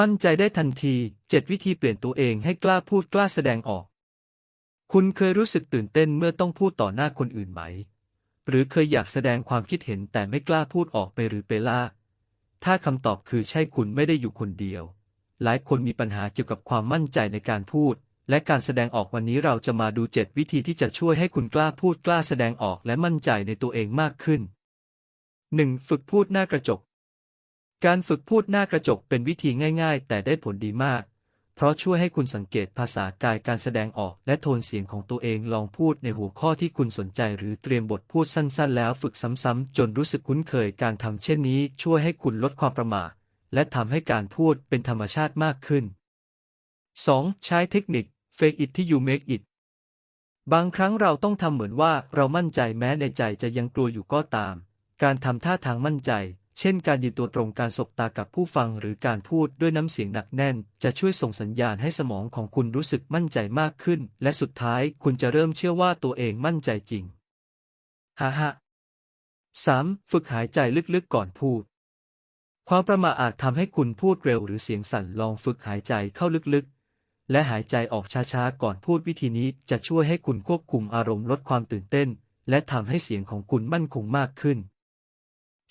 มั่นใจได้ทันที 7 วิธีเปลี่ยนตัวเองให้กล้าพูดกล้าแสดงออก คุณเคยรู้สึกตื่นเต้นเมื่อต้องพูดต่อหน้าคนอื่นไหม หรือเคยอยากแสดงความคิดเห็นแต่ไม่กล้าพูดออกไปหรือไปล่า ถ้าคำตอบคือใช่คุณไม่ได้อยู่คนเดียว หลายคนมีปัญหาเกี่ยวกับความมั่นใจในการพูด และการแสดงออกวันนี้เราจะมาดู 7 วิธีที่จะช่วยให้คุณกล้าพูดกล้าแสดงออกและมั่นใจในตัวเองมากขึ้น 1. ฝึกพูดหน้ากระจก การฝึกพูดหน้ากระจกเป็นวิธีง่ายๆ แต่ได้ผลดีมาก เพราะช่วยให้คุณสังเกตภาษากายการแสดงออกและโทนเสียงของตัวเองลองพูดในหัวข้อที่คุณสนใจหรือเตรียมบทพูดสั้นๆ แล้วฝึกซ้ำๆ จนรู้สึกคุ้นเคยการทำเช่นนี้ ช่วยให้คุณลดความประมาทและทำให้การพูดเป็นธรรมชาติมากขึ้น 2. ใช้เทคนิค fake it ที่ you make it บางครั้งเราต้องทำเหมือนว่าเรามั่นใจแม้ในใจจะยังกลัวอยู่ก็ตาม การทำท่าทางมั่นใจ เช่นการยืนตัวตรงการสบตากับผู้ฟังหรือการพูดด้วยน้ำเสียงหนักแน่น จะช่วยส่งสัญญาณให้สมองของคุณรู้สึกมั่นใจมากขึ้น และสุดท้ายคุณจะเริ่มเชื่อว่าตัวเองมั่นใจจริงฮ่าฮ่า 3. ฝึกหายใจลึกๆก่อนพูด ความประมาทอาจทำให้คุณพูดเร็วหรือเสียงสั่นลองฝึกหายใจเข้าลึกๆ และหายใจออกช้าๆ ก่อนพูดวิธีนี้จะช่วยให้คุณควบคุมอารมณ์ลดความตื่นเต้น และทำให้เสียงของคุณมั่นคงมากขึ้น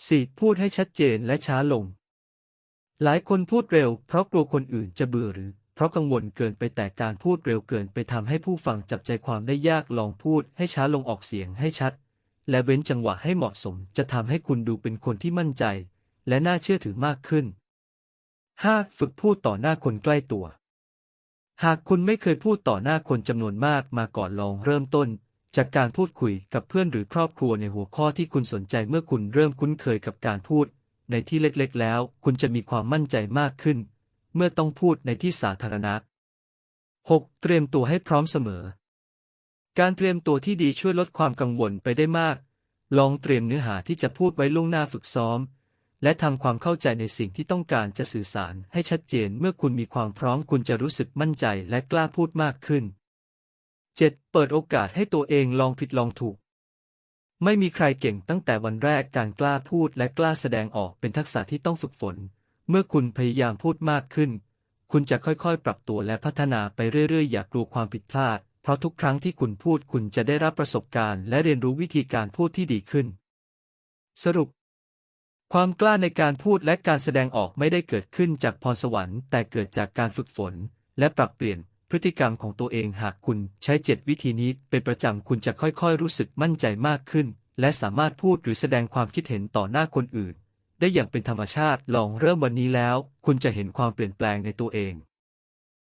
4. พูดให้ชัดเจนและช้าลง หลายคนพูดเร็ว เพราะกลัวคนอื่นจะเบื่อหรือ เพราะกังวลเกินไปแต่การพูดเร็วเกินไปทำให้ผู้ฟังจับใจความได้ยากลองพูดให้ช้าลงออกเสียงให้ชัด และเว้นจังหวะให้เหมาะสม จะทำให้คุณดูเป็นคนที่มั่นใจ และน่าเชื่อถือมากขึ้น 5. ฝึกพูดต่อหน้าคนใกล้ตัว หากคุณไม่เคยพูดต่อหน้าคนจำนวนมากมาก่อนลองเริ่มต้น จากการพูดคุยกับเพื่อนหรือครอบครัวในหัวข้อที่คุณสนใจเมื่อคุณเริ่มคุ้นเคยกับการพูด ในที่เล็กๆ แล้ว คุณจะมีความมั่นใจมากขึ้น เมื่อต้องพูดในที่สาธารณะ 6. เตรียมตัวให้พร้อมเสมอ การเตรียมตัวที่ดีช่วยลดความกังวลไปได้มาก ลองเตรียมเนื้อหาที่จะพูดไว้ล่วงหน้าฝึกซ้อม และทำความเข้าใจในสิ่งที่ต้องการจะสื่อสารให้ชัดเจน เมื่อคุณมีความพร้อมคุณจะรู้สึกมั่นใจและกล้าพูดมากขึ้น 7. เปิดโอกาสให้ตัวเองลองผิดลองถูก ไม่มีใครเก่งตั้งแต่วันแรกการกล้าพูดและกล้าแสดงออกเป็นทักษะที่ต้องฝึกฝน เมื่อคุณพยายามพูดมากขึ้น คุณจะค่อยๆ ปรับตัวและพัฒนาไปเรื่อยๆ อย่ากลัวความผิดพลาด เพราะทุกครั้งที่คุณพูดคุณจะได้รับประสบการณ์ และเรียนรู้วิธีการพูดที่ดีขึ้น สรุป ความกล้าในการพูดและการแสดงออกไม่ได้เกิดขึ้นจากพรสวรรค์ แต่เกิดจากการฝึกฝน และปรับเปลี่ยน พฤติกรรมของตัวเองหากคุณใช้เจ็ดวิธีนี้เป็นประจำคุณจะค่อยๆ รู้สึกมั่นใจมากขึ้น และสามารถพูดหรือแสดงความคิดเห็นต่อหน้าคนอื่น ได้อย่างเป็นธรรมชาติลองเริ่มวันนี้แล้ว คุณจะเห็นความเปลี่ยนแปลงในตัวเอง